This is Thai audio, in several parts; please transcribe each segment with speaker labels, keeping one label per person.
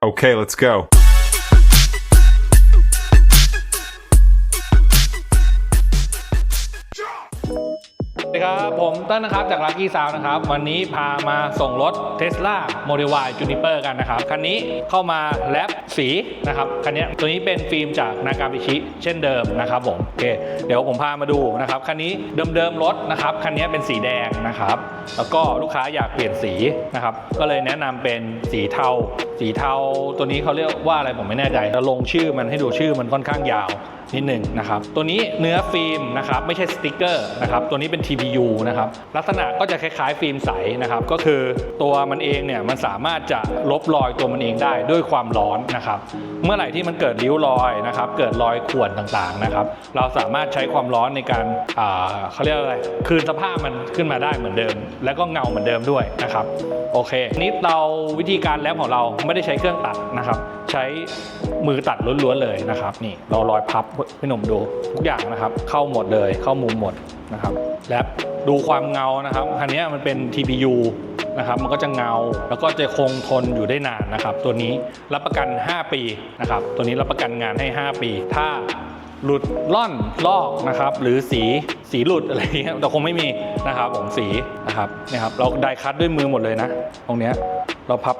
Speaker 1: Okay, let's go.
Speaker 2: ดีครับ ผมเต้นนะครับ จาก Lucky Sound นะครับ วันนี้พามาส่งรถ Tesla Model Y Juniper กันนะครับ คันนี้เข้ามาแลบสีนะครับ คันนี้ตัวนี้เป็นฟิล์มจากนากาบิชิเช่นเดิมนะครับผมโอเคเดี๋ยวผมพามาดูนะครับ คันนี้เดิมๆรถนะครับ คันนี้เป็นสีแดงนะครับ แล้วก็ลูกค้าอยากเปลี่ยนสีนะครับ ก็เลยแนะนำเป็นสีเทา สีเทาตัวนี้เขาเรียกว่าอะไรผมไม่แน่ใจจะลงชื่อมันให้ดูชื่อมันค่อนข้างยาวนิดหนึ่งนะครับ ตัวนี้เนื้อฟิล์มนะครับไม่ใช่สติกเกอร์นะครับ ตัวนี้เป็น TPU นะครับลักษณะก็จะคล้ายๆ ฟิล์มใสนะครับก็คือตัวมันเองเนี่ยมันสามารถจะลบรอยตัวมันเองได้ด้วยความร้อนนะครับเมื่อไหร่ที่มันเกิดริ้วรอยนะครับเกิดรอยข่วนต่างๆนะครับเราสามารถใช้ความร้อนในการเขาเรียกอะไรคืนสภาพมันขึ้นมาได้เหมือนเดิม แล้วก็เงาเหมือนเดิมด้วยนะครับโอเคนี่เราวิธีการแลบของเราไม่ได้ใช้เครื่องตัดนะครับใช้มือตัดล้วนๆเลยนะครับนี่เรารอยพับพี่หนุ่มดูทุกอย่างนะครับ เข้าหมดเลยเข้ามุมหมดนะครับ และดูความเงานะครับคันนี้มันเป็น TPU นะครับมันก็จะเงาแล้วก็จะคงทนอยู่ได้นานนะครับ ตัวนี้รับประกัน 5 ปีนะครับ ตัวนี้รับประกันงานให้ 5 ปี ถ้าหลุดล่อนลอกนะครับ หรือสีสีหลุดอะไรเงี้ยแต่คงไม่มีนะครับผมสีนะครับเนี่ยครับเราไดคัตด้วยมือหมดเลยนะ ตรงเนี้ยเราพับ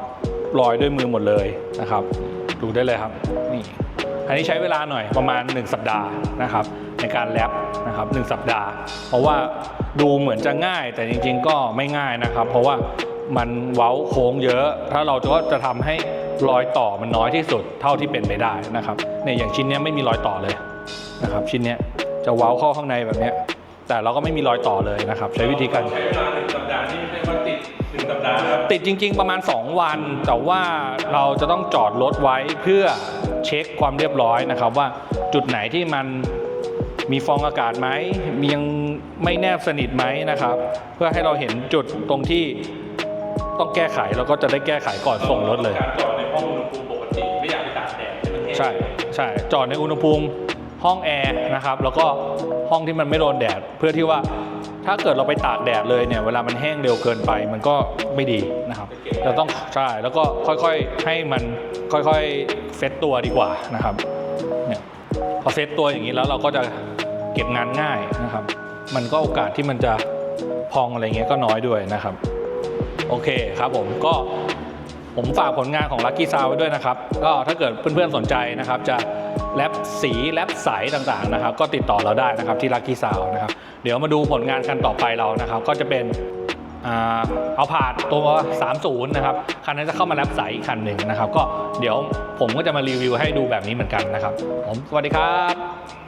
Speaker 2: รอยด้วยมือหมดเลยนะครับ ดูได้เลยครับนี่อันนี้ใช้เวลาหน่อยประมาณ 1 สัปดาห์นะครับ ในการแรปนะครับ1สัปดาห์ เพราะว่าดูเหมือนจะง่ายแต่จริง ๆ ก็ไม่ง่ายนะครับ เพราะว่ามันเว้าโค้งเยอะ ถ้าเราก็จะทำให้รอยต่อมันน้อยที่สุดเท่าที่เป็นไปได้นะครับเนี่ยอย่างชิ้นเนี้ยไม่มีรอยต่อเลยนะครับ ชิ้นเนี้ยจะเว้าเข้าข้างในแบบเนี้ยแต่เราก็ไม่มีรอยต่อเลยนะครับ ใช้วิธีการ
Speaker 3: ใช้เวลาหนึ่งสัปดาห์นี่ไม่ใช่ว่าติดหนึ่งสัปดาห์นะครับ
Speaker 2: ติดจริง ๆ ประมาณ 2 วัน แต่ว่าเราจะต้องจอดรถไว้เพื่อเช็คความเรียบร้อยนะครับ ว่าจุดไหนที่มัน มีฟองอากาศไหมมียังไม่แนบสนิทไหมนะครับ เพื่อให้เราเห็นจุดตรงที่ต้องแก้ไขเราก็จะได้แก้ไขก่อนส่งรถเลย
Speaker 3: การจอดในห้องอุณหภูมิปกติไม่อยากไปตากแดดให้มันแห้ง
Speaker 2: ใช่ใช่จอดในอุณหภูมิห้องแอร์นะครับ แล้วก็ห้องที่มันไม่โดนแดด เพื่อที่ว่าถ้าเกิดเราไปตากแดดเลยเนี่ยเวลามันแห้งเร็วเกินไปมันก็ไม่ดีนะครับเราต้องใช่แล้วก็ค่อยๆให้มันค่อยๆเซตตัวดีกว่านะครับเนี่ยพอเซตตัวอย่างนี้แล้วเราก็จะ เก็บงานง่ายนะครับ มันก็โอกาสที่มันจะพองอะไรเงี้ยก็น้อยด้วยนะครับ โอเคครับผมก็ผมฝากผลงานของ Lucky Sound ไว้ด้วยนะครับ ก็ถ้าเกิดเพื่อนๆสนใจนะครับ จะแรปสีแรปใสต่างๆนะครับ ก็ติดต่อเราได้นะครับที่ Lucky s o u n นะครับ เดี๋ยวมาดูผลงานคันต่อไปเรานะครับ ก็จะเป็นเอาผาดตัว 30 นะครับ คันนั้นจะเข้ามาแรปใสอีกคันหนึ่งนะครับ ก็เดี๋ยวผมก็จะมารีวิวให้ดูแบบนี้เหมือนกันนะครับ ผมสวัสดีครับ